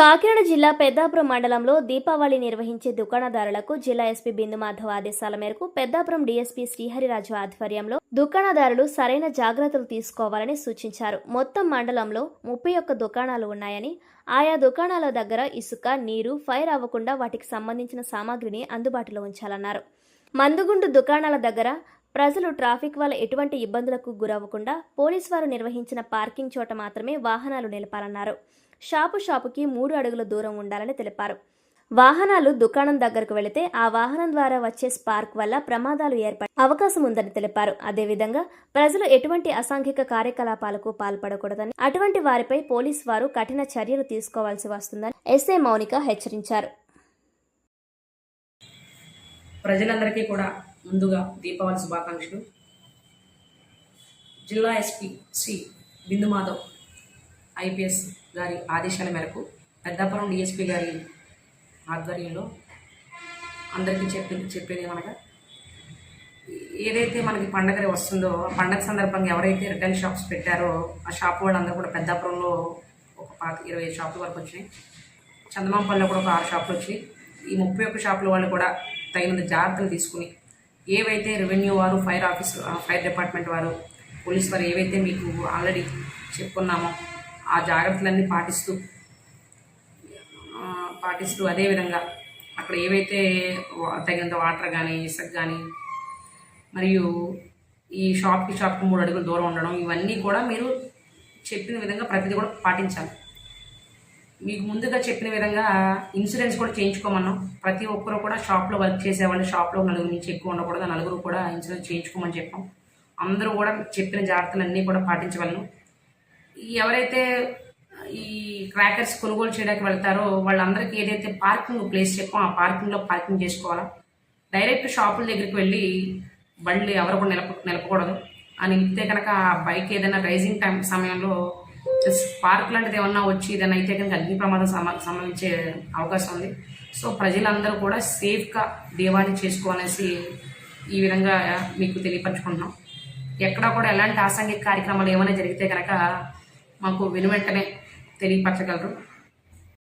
కాకినాడ జిల్లా పెద్దాపురం మండలంలో దీపావళి నిర్వహించే దుకాణదారులకు జిల్లా ఎస్పీ బిందు మాధవ్ ఆదేశాల మేరకు పెద్దాపురం డీఎస్పీ శ్రీహరిరాజు ఆధ్వర్యంలో దుకాణదారులు సరైన జాగ్రత్తలు తీసుకోవాలని సూచించారు. మొత్తం మండలంలో ముప్పై ఒక్క దుకాణాలు ఉన్నాయని ఆయా దుకాణాల దగ్గర ఇసుక నీరు ఫైర్ అవ్వకుండా వాటికి సంబంధించిన సామాగ్రిని అందుబాటులో ఉంచాలన్నారు. మందుగుండు దుకాణాల దగ్గర ప్రజలు ట్రాఫిక్ వల్ల ఎటువంటి ఇబ్బందులకు గురవ్వకుండా పోలీస్ వారు నిర్వహించిన పార్కింగ్ చోట మాత్రమే వాహనాలు నిలపాలన్నారు. షాపు షాపుకి మూడు అడుగుల దూరం ఉండాలని తెలిపారు. వాహనాలు దుకాణం దగ్గరకు వెళితే ఆ వాహనం ద్వారా వచ్చే స్పార్క్ వల్ల ప్రమాదాలు ఏర్పడే అవకాశం ఉందని తెలిపారు. అదేవిధంగా ప్రజలు ఎటువంటి అసాంఘిక కార్యకలాపాలకు పాల్పడకూడదని అటువంటి వారిపై పోలీస్ వారు కఠిన చర్యలు తీసుకోవాల్సి వస్తుందని ఎస్ఏ మౌనిక హెచ్చరించారు. ప్రజలందరికీ కూడా ముందుగా దీపావళి శుభాకాంక్షలు. జిల్లా SP C Bindu Madhav IPS గారి ఆదేశాల మేరకు పెద్దాపురం డిఎస్పీ గారి ఆధ్వర్యంలో అందరికీ చెప్పి చెప్పేది ఏమనగా ఏదైతే మనకి పండగ వస్తుందో ఆ పండగ సందర్భంగా ఎవరైతే రిటైల్ షాప్స్ పెట్టారో ఆ షాప్ వాళ్ళందరూ కూడా పెద్దాపురంలో ఒక పాత ఇరవై ఐదు షాపుల వరకు వచ్చినాయి. చందమాంపల్లిలో కూడా ఒక ఆరు షాపులు వచ్చి ఈ ముప్పై ఒక్క షాపుల వాళ్ళు కూడా తగినంత జాగ్రత్తలు తీసుకుని ఏవైతే రెవెన్యూ వారు ఫైర్ ఆఫీస్ ఫైర్ డిపార్ట్మెంట్ వారు పోలీస్ వారు ఏవైతే మీకు ఆల్రెడీ చెప్పుకున్నామో ఆ జాగ్రత్తలన్నీ పాటిస్తూ పాటిస్తూ అదేవిధంగా అక్కడ ఏవైతే తగినంత వాటర్ కానీ ఇసుక కానీ మరియు ఈ షాప్కి షాప్కి మూడు అడుగులు దూరం ఉండడం ఇవన్నీ కూడా మీరు చెప్పిన విధంగా ప్రతిదీ కూడా పాటించాలి. మీకు ముందుగా చెప్పిన విధంగా ఇన్సూరెన్స్ కూడా చేయించుకోమన్నాం. ప్రతి ఒక్కరు కూడా షాప్లో వర్క్ చేసేవాళ్ళు షాప్లో నలుగురు నుంచి ఎక్కువ ఉండకూడదు నలుగురు కూడా ఇన్సూరెన్స్ చేయించుకోమని చెప్పాం. అందరూ కూడా చెప్పిన జాగ్రత్తలన్నీ కూడా పాటించగలను ఎవరైతే ఈ క్రాకర్స్ కొనుగోలు చేయడానికి వెళ్తారో వాళ్ళందరికీ ఏదైతే పార్కింగ్ ప్లేస్ చెప్పాం ఆ పార్కింగ్లో పార్కింగ్ చేసుకోవాలా? డైరెక్ట్ షాపుల దగ్గరికి వెళ్ళి బండ్లు ఎవరు కూడా నిలప నిలపకూడదు. అని నిలిపితే కనుక ఆ బైక్ ఏదైనా రైజింగ్ టైం సమయంలో స్పార్క్ లాంటిది ఏమన్నా వచ్చి ఏదైనా అయితే కనుక అగ్ని ప్రమాదం సంబంధించే అవకాశం ఉంది. సో ప్రజలందరూ కూడా సేఫ్గా దేవాన్ని చేసుకోవాలనేసి ఈ విధంగా మీకు తెలియపరచుకుంటున్నాం. ఎక్కడా కూడా ఎలాంటి ఆసాంఘిక కార్యక్రమాలు ఏమైనా జరిగితే కనుక మాకు వెను వెంటనే తెలియపరచగలరు.